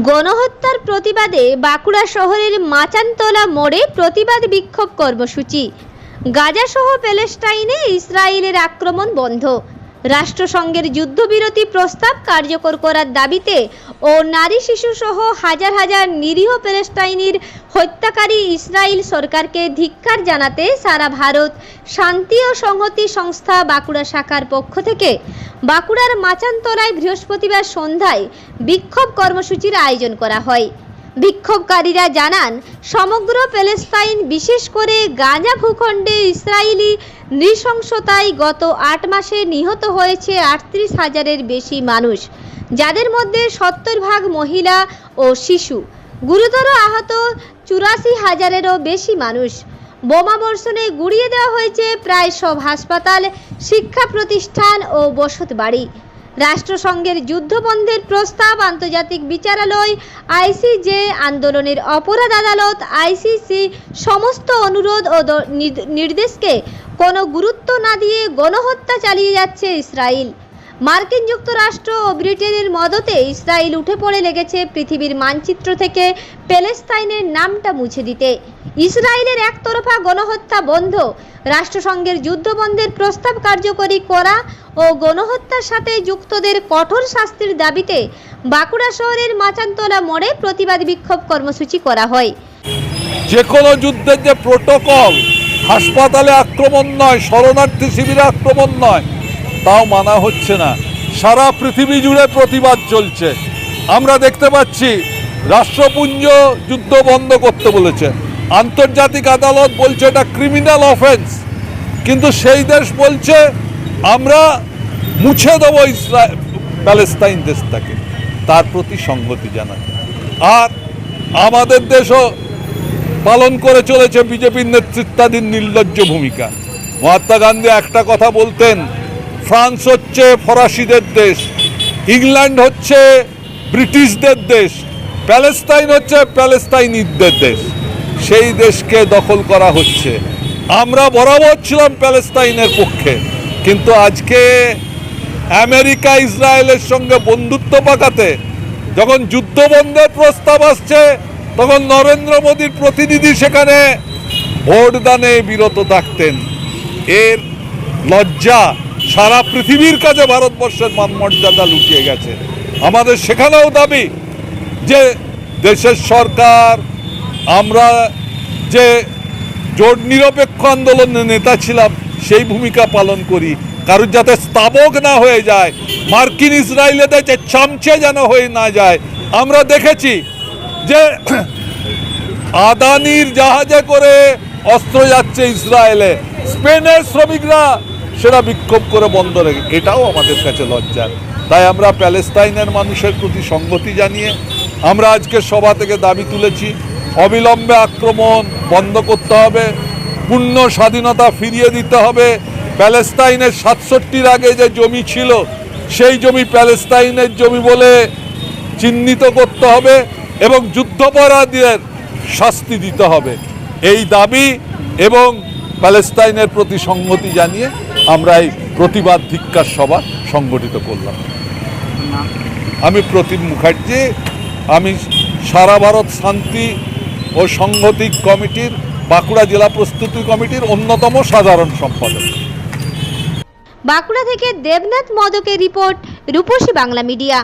গণহত্যার প্রতিবাদে বাঁকুড়া শহরের মাচানতলা মোড়ে প্রতিবাদ বিক্ষোভ কর্মসূচি। গাজাসহ প্যালেস্টাইনে ইসরায়েলের আক্রমণ বন্ধ। রাষ্ট্রসংঘের যুদ্ধবিরতি প্রস্তাব কার্যকর করার দাবিতে ও নারী শিশুসহ হাজার হাজার নিরীহ প্যালেস্টাইনির হত্যাকারী ইসরায়েল সরকারকে ধিক্কার জানাতে সারা ভারত শান্তি ও সংহতি সংস্থা বাঁকুড়া শাখার পক্ষ থেকে বাঁকুড়ার মাচানতলায় বৃহস্পতিবার সন্ধ্যায় বিক্ষোভ কর্মসূচির আয়োজন করা হয়। বিক্ষোভকারীরা জানান, সমগ্র প্যালেস্তাইন বিশেষ করে গাজা ভূখণ্ডে ইসরায়েলি নৃশংসতায় গত আট মাসে নিহত হয়েছে আটত্রিশ হাজারের বেশি মানুষ, যাদের মধ্যে সত্তর ভাগ মহিলা ও শিশু। গুরুতর আহত চুরাশি হাজারেরও বেশি মানুষ। বোমা বর্ষণে গুড়িয়ে দেওয়া হয়েছে প্রায় সব হাসপাতাল, শিক্ষা প্রতিষ্ঠান ও বসত বাড়ি। রাষ্ট্রসংঘের যুদ্ধবন্ধের প্রস্তাব, আন্তর্জাতিক বিচারালয়, আইসিজে আন্দোলনের অপরাধ আদালত, আইসিসি সমস্ত অনুরোধ ও নির্দেশকে কোনো গুরুত্ব না দিয়ে গণহত্যা চালিয়ে যাচ্ছে ইসরায়েল মার্কিন যুক্তরাষ্ট্র ও ব্রিটেনের মদতে ইসরায়েল উঠে পড়ে লেগেছে পৃথিবীর মানচিত্র থেকে প্যালেস্তাইনের নামটা মুছে দিতে। ইসরায়েলের একতরফা গণহত্যা বন্ধ, রাষ্ট্রসংঘের যুদ্ধবন্ধের প্রস্তাব কার্যকরী করা ও গণহত্যার সাথে যুক্তদের কঠোর শাস্তির দাবিতে বাঁকুড়া শহরের মাচানতলা মোড়ে প্রতিবাদ বিক্ষোভ কর্মসূচি করা হয়। যে কোনো যুদ্ধের যে প্রোটোকল হাসপাতালে আক্রমণ নয়, শরণার্থী শিবিরে আক্রমণ নয়। তাও মানা হচ্ছে না। সারা পৃথিবী জুড়ে প্রতিবাদ চলছে। আমরা দেখতে পাচ্ছি, রাষ্ট্রপুঞ্জ যুদ্ধ বন্ধ করতে বলেছে। আন্তর্জাতিক আদালত বলছে এটা ক্রিমিনাল অফেন্স কিন্তু সেই দেশ বলছে, আমরা মুছে দেবো ইসরা প্যালেস্তাইন দেশটাকে। তার প্রতি সংগতি জানাতে। আর আমাদের দেশও পালন করে চলেছে বিজেপির নেতৃত্বাধীন নির্লজ্জ ভূমিকা। মহাত্মা গান্ধী একটা কথা বলতেন, ফ্রান্স হচ্ছে ফরাসিদের দেশ, ইংল্যান্ড হচ্ছে ব্রিটিশদের দেশ, প্যালেস্তাইন হচ্ছে প্যালেস্তাইনিদের দেশ। সেই দেশকে দখল করা হচ্ছে। আমরা বরাবর ছিলাম প্যালেস্তাইনের পক্ষে, কিন্তু আজকে আমেরিকা, ইসরায়েলের সঙ্গে বন্ধুত্ব পাকাতে যখন যুদ্ধবন্ধের প্রস্তাব আসছে তখন নরেন্দ্র মোদীর প্রতিনিধি সেখানে ভোটদানে বিরত থাকতেন। এর লজ্জা সারা পৃথিবীর কাছে ভারতবর্ষের মানমর্যাদা লুকিয়ে গেছে। আমাদের সেখানেও দাবি যে দেশের সরকার, আমরা যে জোট নিরপেক্ষ আন্দোলনের নেতা ছিলাম, সেই ভূমিকা পালন করি। কারোর যাতে স্তাবক না হয়ে যায়, মার্কিন ইসরায়েলেদের যে চামচে যেন হয়ে না যায়, আমরা দেখেছি যে আদানির জাহাজে করে অস্ত্র যাচ্ছে ইসরায়েলে। স্পেনের শ্রমিকরা সেটা বিক্ষোভ করে বন্ধ রেখে এটাও আমাদের কাছে লজ্জার। তাই আমরা প্যালেস্তাইনের মানুষের প্রতি সংগতি জানিয়ে আমরা আজকে সভা থেকে দাবি তুলেছি। অবিলম্বে আক্রমণ বন্ধ করতে হবে। পূর্ণ স্বাধীনতা ফিরিয়ে দিতে হবে। প্যালেস্তাইনের সাতষট্টির আগে যে জমি ছিল, সেই জমি প্যালেস্তাইনের জমি বলে চিহ্নিত করতে হবে। এবং যুদ্ধপরাধীদের শাস্তি দিতে হবে। এই দাবি এবং প্যালেস্তাইনের প্রতি সংহতি জানিয়ে আমরা এই প্রতিবাদ ধিক্কার সভা সংগঠিত করলাম। আমি প্রতিম মুখার্জি, আমি সারা ভারত শান্তি ও সংহতি কমিটির, বাঁকুড়া জেলা প্রস্তুতি কমিটির অন্যতম সাধারণ সম্পাদক। বাঁকুড়া থেকে দেবনাথ মদকের রিপোর্ট, রূপসী বাংলা মিডিয়া।